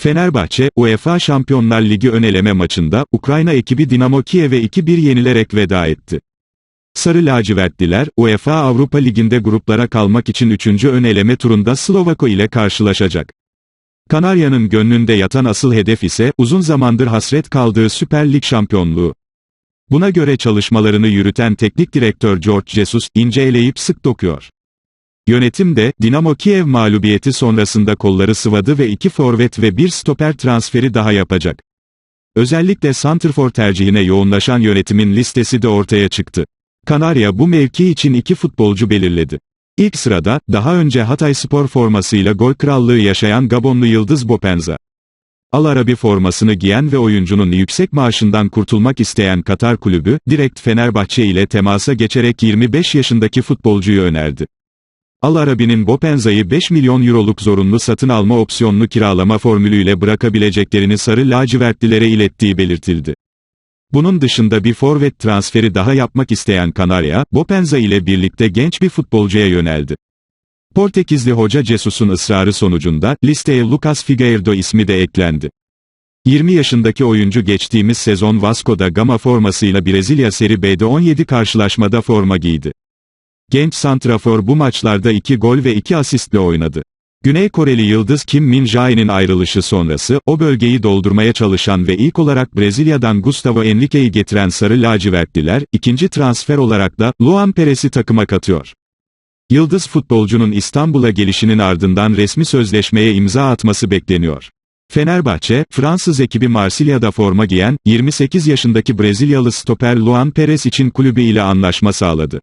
Fenerbahçe, UEFA Şampiyonlar Ligi ön eleme maçında, Ukrayna ekibi Dinamo Kiev'e 2-1 yenilerek veda etti. Sarı lacivertliler, UEFA Avrupa Ligi'nde gruplara kalmak için 3. ön eleme turunda Slovako ile karşılaşacak. Kanarya'nın gönlünde yatan asıl hedef ise, uzun zamandır hasret kaldığı Süper Lig şampiyonluğu. Buna göre çalışmalarını yürüten teknik direktör George Jesus, ince eleyip sık dokuyor. Yönetim de, Dinamo Kiev mağlubiyeti sonrasında kolları sıvadı ve iki forvet ve bir stoper transferi daha yapacak. Özellikle Santrfor tercihine yoğunlaşan yönetimin listesi de ortaya çıktı. Kanarya bu mevki için iki futbolcu belirledi. İlk sırada, daha önce Hatay Spor formasıyla gol krallığı yaşayan Gabonlu Yıldız Bopenza. Al Arabi formasını giyen ve oyuncunun yüksek maaşından kurtulmak isteyen Katar kulübü, direkt Fenerbahçe ile temasa geçerek 25 yaşındaki futbolcuyu önerdi. Al Arabi'nin Bopenza'yı 5 milyon euroluk zorunlu satın alma opsiyonlu kiralama formülüyle bırakabileceklerini sarı lacivertlilere ilettiği belirtildi. Bunun dışında bir forvet transferi daha yapmak isteyen Kanarya, Bopenza ile birlikte genç bir futbolcuya yöneldi. Portekizli hoca Jesus'un ısrarı sonucunda, listeye Lucas Figueiredo ismi de eklendi. 20 yaşındaki oyuncu geçtiğimiz sezon Vasco da Gama formasıyla Brezilya Seri B'de 17 karşılaşmada forma giydi. Genç santrafor bu maçlarda 2 gol ve 2 asistle oynadı. Güney Koreli yıldız Kim Min Jae'nin ayrılışı sonrası, o bölgeyi doldurmaya çalışan ve ilk olarak Brezilya'dan Gustavo Henrique'yi getiren Sarı Lacivertliler, ikinci transfer olarak da, Luan Perez'i takıma katıyor. Yıldız futbolcunun İstanbul'a gelişinin ardından resmi sözleşmeye imza atması bekleniyor. Fenerbahçe, Fransız ekibi Marsilya'da forma giyen, 28 yaşındaki Brezilyalı stoper Luan Perez için kulübü ile anlaşma sağladı.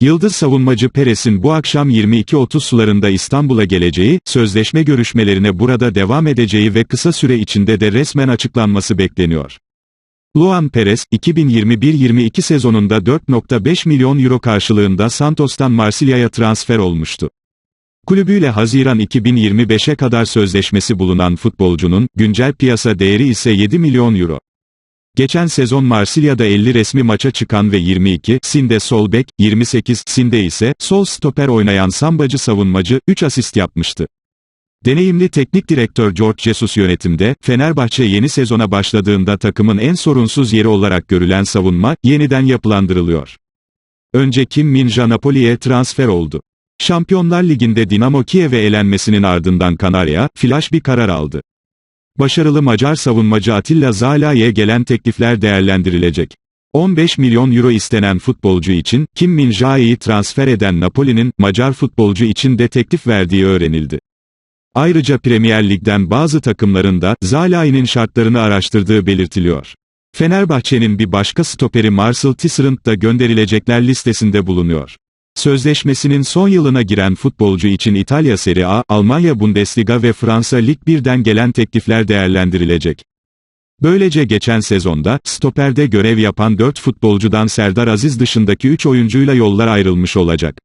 Yıldız savunmacı Perez'in bu akşam 22.30 sularında İstanbul'a geleceği, sözleşme görüşmelerine burada devam edeceği ve kısa süre içinde de resmen açıklanması bekleniyor. Luan Perez, 2021-22 sezonunda 4.5 milyon euro karşılığında Santos'tan Marsilya'ya transfer olmuştu. Kulübüyle Haziran 2025'e kadar sözleşmesi bulunan futbolcunun, güncel piyasa değeri ise 7 milyon euro. Geçen sezon Marsilya'da 50 resmi maça çıkan ve 22 sinde sol bek, 28 sinde ise sol stoper oynayan sambacı savunmacı 3 asist yapmıştı. Deneyimli teknik direktör George Jesus yönetimde, Fenerbahçe yeni sezona başladığında takımın en sorunsuz yeri olarak görülen savunma, yeniden yapılandırılıyor. Önce Kim Min-jae Napoli'ye transfer oldu. Şampiyonlar Ligi'nde Dinamo Kiev'e elenmesinin ardından Kanarya, flash bir karar aldı. Başarılı Macar savunmacı Atilla Zalai'ye gelen teklifler değerlendirilecek. 15 milyon euro istenen futbolcu için, Kim Min Jae'yi transfer eden Napoli'nin, Macar futbolcu için de teklif verdiği öğrenildi. Ayrıca Premier Lig'den bazı takımların da, Zalai'nin şartlarını araştırdığı belirtiliyor. Fenerbahçe'nin bir başka stoperi Marcel Tisserand da gönderilecekler listesinde bulunuyor. Sözleşmesinin son yılına giren futbolcu için İtalya Serie A, Almanya Bundesliga ve Fransa Lig 1'den gelen teklifler değerlendirilecek. Böylece geçen sezonda, stoperde görev yapan 4 futbolcudan Serdar Aziz dışındaki 3 oyuncuyla yollar ayrılmış olacak.